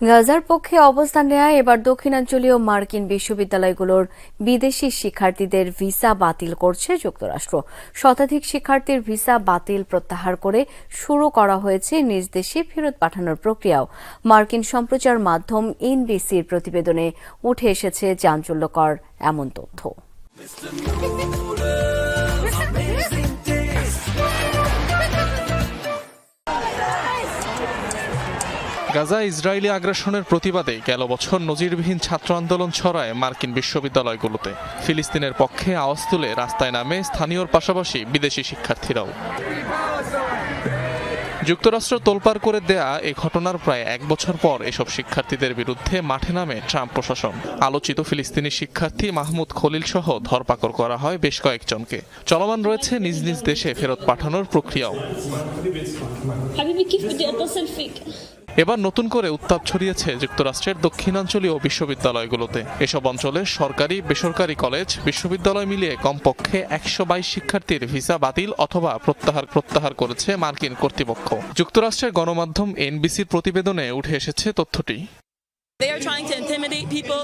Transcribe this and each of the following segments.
গাজার পক্ষে অবস্থান নেয় এবার দক্ষিণাঞ্চলীয় মার্কিন বিশ্ববিদ্যালয়গুলোর বিদেশি শিক্ষার্থীদের ভিসা বাতিল করছে যুক্তরাষ্ট্র। শতাধিক শিক্ষার্থীর ভিসা বাতিল প্রত্যাহার করে শুরু করা হয়েছে নিজ দেশে ফেরত পাঠানোর প্রক্রিয়াও। মার্কিন সম্প্রচার মাধ্যম এনবিসির প্রতিবেদনে উঠে এসেছে চাঞ্চল্যকর এমন তথ্য। গাজা ইসরায়েলি আগ্রাসনের প্রতিবাদে গেল বছর নজিরবিহীন ছাত্র আন্দোলন ছড়ায় মার্কিন বিশ্ববিদ্যালয়গুলোতে। ফিলিস্তিনের পক্ষে আওয়াজ তুলে রাস্তায় নামে স্থানীয়র পাশাপাশি বিদেশি শিক্ষার্থীরাও। যুক্তরাষ্ট্র তোলপাড় করে দেয়া এ ঘটনার প্রায় এক বছর পর এসব শিক্ষার্থীদের বিরুদ্ধে মাঠে নামে ট্রাম্প প্রশাসন। আলোচিত ফিলিস্তিনি শিক্ষার্থী মাহমুদ খলিল সহ ধরপাকড় করা হয় বেশ কয়েকজনকে। চলমান রয়েছে নিজ নিজ দেশে ফেরত পাঠানোর প্রক্রিয়াও। এবার নতুন করে উত্তাপ ছড়িয়েছে যুক্তরাষ্ট্রের দক্ষিণাঞ্চলীয় বিশ্ববিদ্যালয়গুলোতে। এসব অঞ্চলে সরকারি, বেসরকারি কলেজ, বিশ্ববিদ্যালয় মিলিয়ে কমপক্ষে একশো বাইশ শিক্ষার্থীর ভিসা বাতিল অথবা প্রত্যাহার প্রত্যাহার করেছে মার্কিন কর্তৃপক্ষ। যুক্তরাষ্ট্রের গণমাধ্যম এনবিসির প্রতিবেদনে উঠে এসেছে তথ্যটি।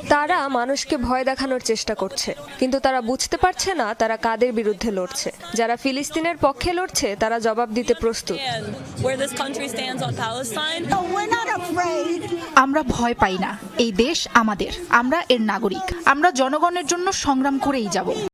তারা মানুষকে ভয় দেখানোর চেষ্টা করছে কিন্তু তারা বুঝতে পারছে না তারা কাদের বিরুদ্ধে লড়ছে। যারা ফিলিস্তিনের পক্ষে লড়ছে তারা জবাব দিতে প্রস্তুত। And where this country stands on Palestine. আমরা ভয় পাই না এই দেশ আমাদের। আমরা এর নাগরিক। আমরা জনগণের জন্য সংগ্রাম করেই যাব।